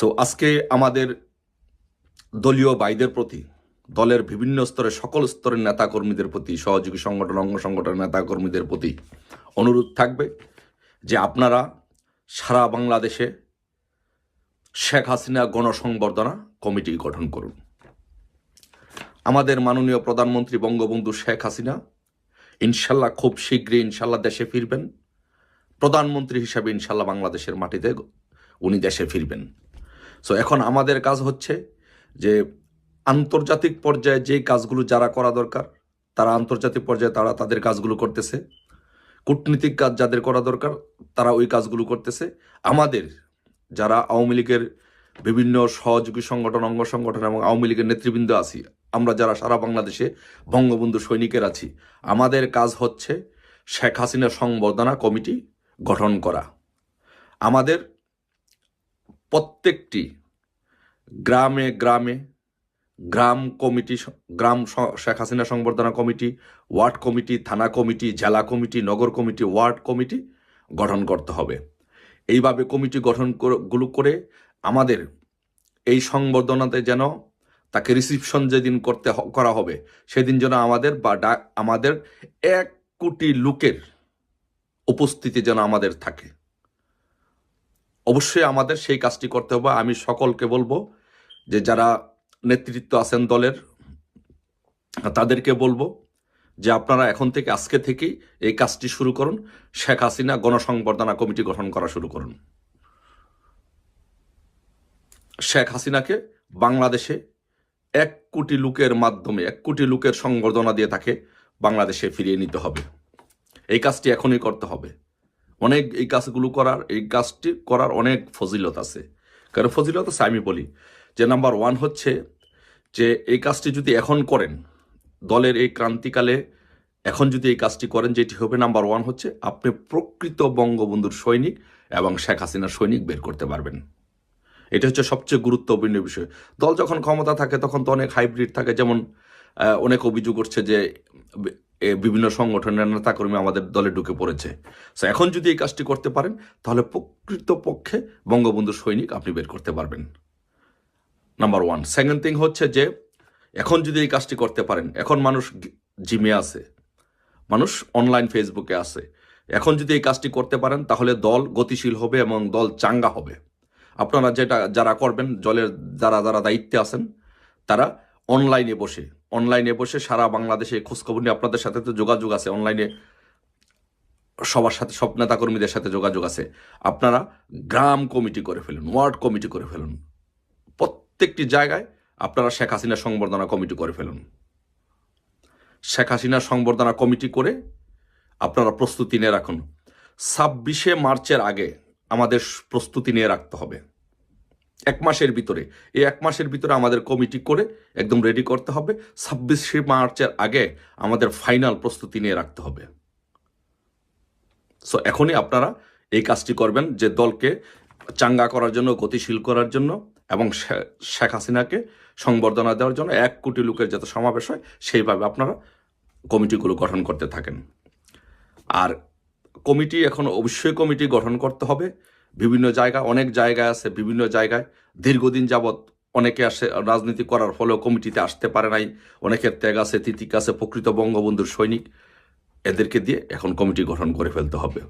So আজকে আমাদের দলীয় ভাইদের প্রতি, দলের বিভিন্ন স্তরে, সকল স্তরের নেতাকর্মীদের প্রতি, সহযোগী সংগঠন, অঙ্গ সংগঠনের নেতাকর্মীদের প্রতি অনুরোধ থাকবে যে আপনারা সারা বাংলাদেশে শেখ হাসিনা গণসংবর্ধনা কমিটি গঠন করুন। আমাদের মাননীয় প্রধানমন্ত্রী বঙ্গবন্ধু শেখ হাসিনা ইনশাল্লাহ খুব শীঘ্রই ইনশাল্লাহ দেশে ফিরবেন। প্রধানমন্ত্রী হিসাবে ইনশাল্লাহ বাংলাদেশের মাটিতে উনি দেশে ফিরবেন। সো এখন আমাদের কাজ হচ্ছে যে আন্তর্জাতিক পর্যায়ে যেই কাজগুলো যারা করা দরকার, তারা আন্তর্জাতিক পর্যায়ে তারা তাদের কাজগুলো করতেছে। কূটনীতিক কাজ যাদের করা দরকার, তারা ওই কাজগুলো করতেছে। আমাদের যারা আওয়ামী লীগের বিভিন্ন সহযোগী সংগঠন, অঙ্গ সংগঠন এবং আওয়ামী লীগের নেতৃবৃন্দ আছি, আমরা যারা সারা বাংলাদেশে বঙ্গবন্ধু সৈনিকের আছি, আমাদের কাজ হচ্ছে শেখ হাসিনা সংবর্ধনা কমিটি গঠন করা। আমাদের প্রত্যেকটি গ্রামে গ্রামে গ্রাম কমিটি, গ্রাম শেখ হাসিনা সংবর্ধনা কমিটি, ওয়ার্ড কমিটি, থানা কমিটি, জেলা কমিটি, নগর কমিটি, ওয়ার্ড কমিটি গঠন করতে হবে। এইভাবে কমিটি গঠনগুলো করে আমাদের এই সংবর্ধনাতে যেন তাকে রিসিপশন যেদিন করতে করা হবে, সেদিন যেন আমাদের বা আমাদের এক কোটি লোকের উপস্থিতি যেন আমাদের থাকে। অবশ্যই আমাদের সেই কাজটি করতে হবে। আমি সকলকে বলব যে যারা নেতৃত্ব আছেন দলের, তাদেরকে বলব যে আপনারা এখন থেকে, আজকে থেকেই এই কাজটি শুরু করুন। শেখ হাসিনা গণসংবর্ধনা কমিটি গঠন করা শুরু করুন। শেখ হাসিনাকে বাংলাদেশে এক কোটি লোকের মাধ্যমে, এক কোটি লোকের সংবর্ধনা দিয়ে তাকে বাংলাদেশে ফিরিয়ে নিতে হবে। এই কাজটি এখনই করতে হবে। অনেক এই কাজগুলো করার, এই কাজটি করার অনেক ফজিলত আছে। কারণ ফজিলত আছে, আমি বলি যে নাম্বার ওয়ান হচ্ছে যে এই কাজটি যদি এখন করেন, দলের এই ক্রান্তিকালে এখন যদি এই কাজটি করেন, যেটি হবে নাম্বার ওয়ান হচ্ছে আপনি প্রকৃত বঙ্গবন্ধুর সৈনিক এবং শেখ হাসিনার সৈনিক বের করতে পারবেন। এটা হচ্ছে সবচেয়ে গুরুত্বপূর্ণ বিষয়। দল যখন ক্ষমতা থাকে, তখন তো অনেক হাইব্রিড থাকে, যেমন অনেক অভিযোগ উঠছে যে বিভিন্ন সংগঠনের নেতাকর্মী আমাদের দলে ঢুকে পড়েছে। সো এখন যদি এই কাজটি করতে পারেন, তাহলে প্রকৃত পক্ষে বঙ্গবন্ধুর সৈনিক আপনি বের করতে পারবেন। নাম্বার ওয়ান সেকেন্ড থিং হচ্ছে যে, এখন যদি এই কাজটি করতে পারেন, এখন মানুষ জিমে আছে, মানুষ অনলাইন ফেসবুকে আছে। এখন যদি এই কাজটি করতে পারেন, তাহলে দল গতিশীল হবে এবং দল চাঙ্গা হবে। আপনারা যেটা, যারা করবেন দলের যারা যারা দায়িত্বে আছেন, তারা অনলাইনে বসে অনলাইনে বসে সারা বাংলাদেশে খোঁজখবর নিয়ে আপনাদের সাথে তো যোগাযোগ আছে, অনলাইনে সবার সাথে, সব নেতাকর্মীদের সাথে যোগাযোগ আছে। আপনারা গ্রাম কমিটি করে ফেলুন, ওয়ার্ড কমিটি করে ফেলুন। প্রত্যেকটি জায়গায় আপনারা শেখ হাসিনা সংবর্ধনা কমিটি করে ফেলুন। শেখ হাসিনা সংবর্ধনা কমিটি করে আপনারা প্রস্তুতি নিয়ে রাখুন। ছাব্বিশে মার্চের আগে আমাদের প্রস্তুতি নিয়ে রাখতে হবে। এক মাসের ভিতরে। এই এক মাসের ভিতরে আমাদের কমিটি করে একদম রেডি করতে হবে। ছাব্বিশে মার্চের আগে আমাদের ফাইনাল প্রস্তুতি নিয়ে রাখতে হবে। সো এখনই আপনারা এই কাজটি করবেন যে দলকে চাঙ্গা করার জন্য, গতিশীল করার জন্য এবং শেখ হাসিনাকে সংবর্ধনা দেওয়ার জন্য এক কোটি লোকের যাতে সমাবেশ হয়, সেইভাবে আপনারা কমিটিগুলো গঠন করতে থাকেন। আর কমিটি এখন অবশ্যই কমিটি গঠন করতে হবে। বিভিন্ন জায়গা অনেক জায়গায় আছে, বিভিন্ন জায়গায়। দীর্ঘদিন যাবৎ অনেকে আসে, রাজনীতি করার ফলেও কমিটিতে আসতে পারে নাই। অনেকের ত্যাগ আছে, তিতিক আছে, প্রকৃত বঙ্গবন্ধুর সৈনিক। এদেরকে দিয়ে এখন কমিটি গঠন করে ফেলতে হবে।